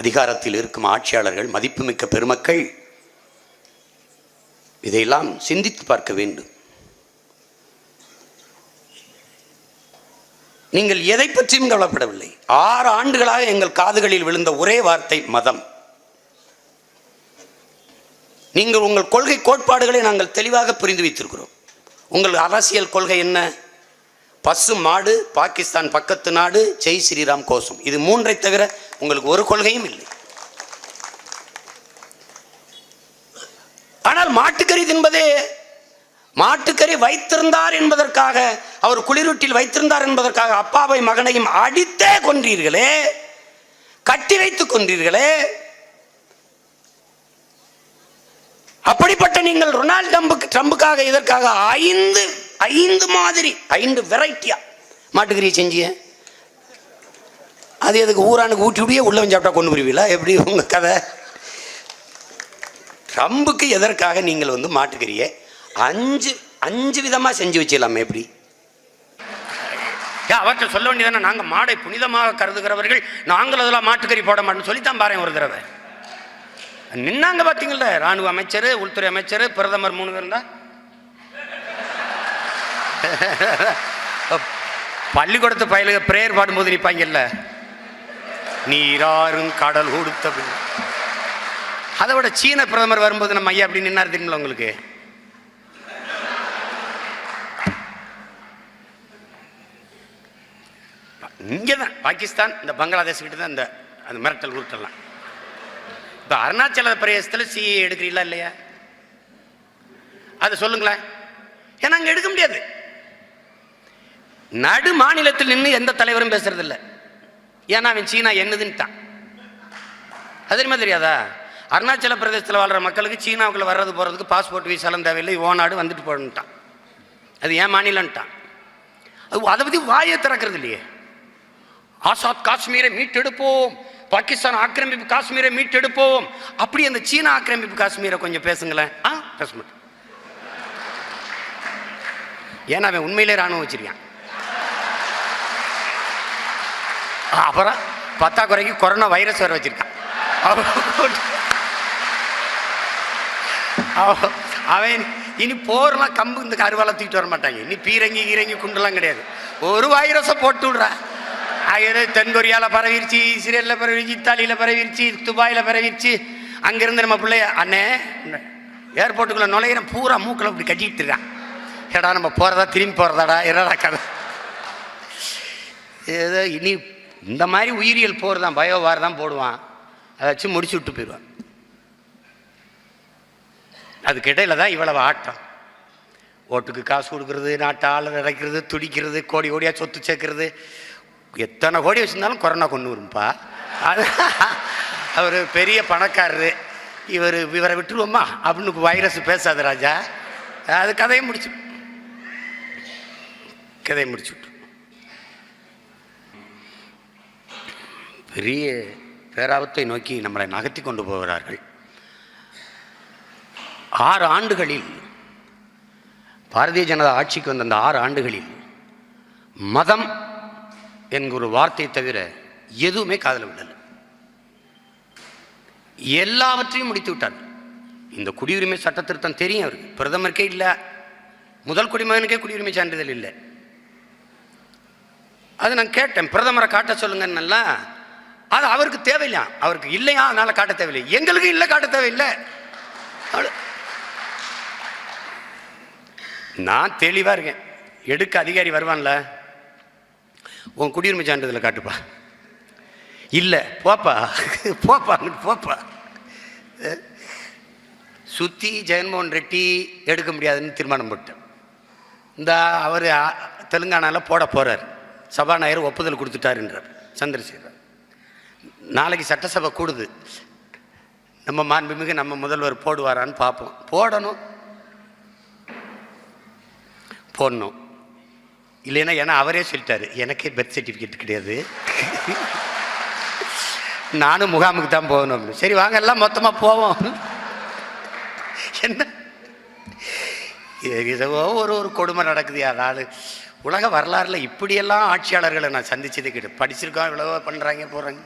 அதிகாரத்தில் இருக்கும் ஆட்சியாளர்கள் மதிப்புமிக்க பெருமக்கள் இதையெல்லாம் சிந்தித்து பார்க்க வேண்டும். நீங்கள் எதை பற்றியும் கவலைப்படவில்லை. ஆறு ஆண்டுகளாக எங்கள் காதுகளில் விழுந்த ஒரே வார்த்தை மதம். நீங்கள் உங்கள் கொள்கை கோட்பாடுகளை நாங்கள் தெளிவாக புரிந்து வைத்திருக்கிறோம். உங்கள் அரசியல் கொள்கை என்ன? பசு மாடு பாகிஸ்தான் பக்கத்து நாடு ஜெய் ஸ்ரீராம் கோஷம். இது மூன்றை தவிர உங்களுக்கு ஒரு கொள்கையும் இல்லை. ஆனால் மாட்டுக்கறி தின்பதே மாட்டுக்கறி வைத்திருந்தார் என்பதற்காக அவர் குளிரூட்டில் வைத்திருந்தார் என்பதற்காக அப்பாவை மகனையும் அடித்தே கொன்றீர்களே கட்டி வைத்துக் கொன்றீர்களே. அப்படிப்பட்ட நீங்கள் ரொனால்டு ட்ரம்புக்கு ட்ரம்புக்காக இதற்காக ஐந்து ஐந்து மாதிரி ஐந்து வெரைட்டியா மாட்டுக்கறியை செஞ்சிய அது எதுக்கு? ஊரானுக்கு ஊட்டி ஊட்டியே உள்ள சாப்பிட்டா கொண்டு வருவீங்களா எப்படி உங்கள் கதை? ட்ரம்புக்கு எதற்காக நீங்கள் வந்து மாட்டுக்கறியை அஞ்சு அஞ்சு விதமாக செஞ்சு வச்சிடலாமே எப்படி? ஏன் அவற்றை சொல்ல வேண்டியதானே நாங்கள் மாடை புனிதமாக கருதுகிறவர்கள் நாங்கள் அதெல்லாம் மாட்டுக்கறி போட மாட்டோம்னு சொல்லித்தான் பாருங்க ஒரு தடவை. நின்னாங்க பார்த்தீங்கல்ல ராணுவ அமைச்சர் உள்துறை அமைச்சர் பிரதமர் மூணு பேர் தான் பள்ளிக்கூடத்து பயலுக ப்ரேயர் பாடும்போது நிற்பாங்கல்ல நீராறும் கடல் கொடுத்த அதை விட சீன பிரதமர் வரும்போது நம்ம ஐயா அப்படி நின்னார் தெரியுங்களா உங்களுக்கு? இங்கே தான் பாகிஸ்தான் இந்த பங்களாதேஷ் கிட்ட தான் இந்த அந்த மிரட்டல் உருட்டெல்லாம். இப்போ அருணாச்சல பிரதேசத்தில் சிஏ எடுக்கிறீங்களா இல்லையா? அதை சொல்லுங்களேன். ஏன்னா அங்கே எடுக்க முடியாது. நடு மாநிலத்தில் நின்று எந்த தலைவரும் பேசுறதில்லை. ஏன்னா அவன் சீனா என்னதுன்ட்டான். அது தெரியுமா தெரியாதா? அருணாச்சல பிரதேசத்தில் வாழ்கிற மக்களுக்கு சீனாவுக்குள்ள வர்றது போகிறதுக்கு பாஸ்போர்ட் வீசாலும் தேவையில்லை. ஓ வந்துட்டு போகணுன்ட்டான். அது ஏன் மாநிலன்ட்டான் அது அதை பற்றி வாயை திறக்கிறது இல்லையே. ஆசாத் காஷ்மீரை மீட்டெடுப்போம். பாகிஸ்தான் ஆக்கிரமிப்பு காஷ்மீரை மீட்டெடுப்போம். அப்படி அந்த சீனா ஆக்கிரமிப்பு காஷ்மீரை கொஞ்சம் பேசுங்களேன். ஆ பேச மாட்டேன். ஏன்னா அவன் உண்மையிலே ராணுவம் வச்சிருக்கான் ஆ, அப்புறம் பத்தாக்குறைக்கு கொரோனா வைரஸ் வேற வச்சுருக்கான். அவன் இனி போர்லாம் கம்பு இந்த கருவாலாம் தூக்கிட்டு வர மாட்டாங்க. இனி பீரங்கி கீரங்கி குண்டுலாம் கிடையாது. ஒரு வைரஸை போட்டு விடுறா. அது தென்கொரியாவில் பரவிருச்சு இஸ்ரேலில் பரவிருச்சு இத்தாலியில் பரவிருச்சு துபாயில் பரவிருச்சு. அங்கேருந்து நம்ம பிள்ளைய அண்ணே ஏர்போர்ட்டுக்குள்ளே நுழையிறேன் பூரா மூக்கில் இப்படி கட்டிக்கிட்டு இருக்கான். ஏடா நம்ம போகிறதா திரும்பி போகிறதாடா என்னடா கதை. ஏதோ இனி இந்த மாதிரி உயிரியல் போர் தான் பயோவார் தான் போடுவான். அதை வச்சு முடிச்சு விட்டு போயிடுவான். அதுக்கிடையில் தான் இவ்வளவு ஆட்டம். ஓட்டுக்கு காசு கொடுக்கறது நாட்டு ஆள் இறக்கிறது துடிக்கிறது கோடி கோடியாக சொத்து சேர்க்கறது. எத்தனை கோடி வச்சிருந்தாலும் கொரோனா கொண்டு வரும்பா. அது அவர் பெரிய பணக்காரரு. இவர் இவரை விட்டுருவோமா? அப்படின்னு வைரஸ் பேசாது ராஜா. அது கதையை முடிச்சு கதையை முடிச்சு பெரிய பேராபத்தை நோக்கி நம்மளை நகர்த்தி கொண்டு போகிறார்கள். ஆறு ஆண்டுகளில் பாரதிய ஜனதா ஆட்சிக்கு வந்த அந்த ஆறு ஆண்டுகளில் மதம் என்கிற ஒரு வார்த்தையை தவிர எதுவுமே காதல விடல எல்லாவற்றையும் முடித்து விட்டார். இந்த குடியுரிமை சட்ட திருத்தம் தெரியும் அவருக்கு. பிரதமருக்கே இல்லை. முதல் குடிமகனுக்கே குடியுரிமை சான்றிதழ் இல்லை. அது நான் கேட்டேன். பிரதமரை காட்ட சொல்லுங்கன்னா அது அவருக்கு தேவையில்லையா? அவருக்கு இல்லையா? அதனால காட்ட தேவையில்லை. எங்களுக்கு இல்லை காட்ட தேவையில்லை. நான் தெளிவாக இருக்கேன். எடுக்க அதிகாரி வருவான்ல? உன் குடியுரிமை சான்றிதழை காட்டுப்பா. இல்லை போப்பா. போப்பா போப்பா. சுற்றி ஜெகன்மோகன் ரெட்டி எடுக்க முடியாதுன்னு தீர்மானம் போட்டேன். இந்த அவர் தெலுங்கானாவில் போட போகிறார் சபாநாயகர் ஒப்புதல் கொடுத்துட்டாருன்றார். சந்திரசேகர். நாளைக்கு சட்டசபை கூடுது. நம்ம மாண்புமிகு நம்ம முதல்வர் போடுவாரான்னு பார்ப்போம். போடணும். போடணும். இல்லைன்னா ஏன்னா அவரே சொல்லிட்டாரு. எனக்கே பர்த் சர்டிஃபிகேட் கிடையாது. நானும் முகாமுக்கு தான் போகணும் அப்படின்னு. சரி வாங்க எல்லாம் மொத்தமாக போவோம். என்ன? இது ஒரு ஒரு கொடுமை நடக்குது. அதாவது உலக வரலாறில் இப்படியெல்லாம் ஆட்சியாளர்களை நான் சந்திச்சதே கிட்ட படிச்சிருக்கோம் இவ்வளவோ பண்ணுறாங்க போகிறாங்க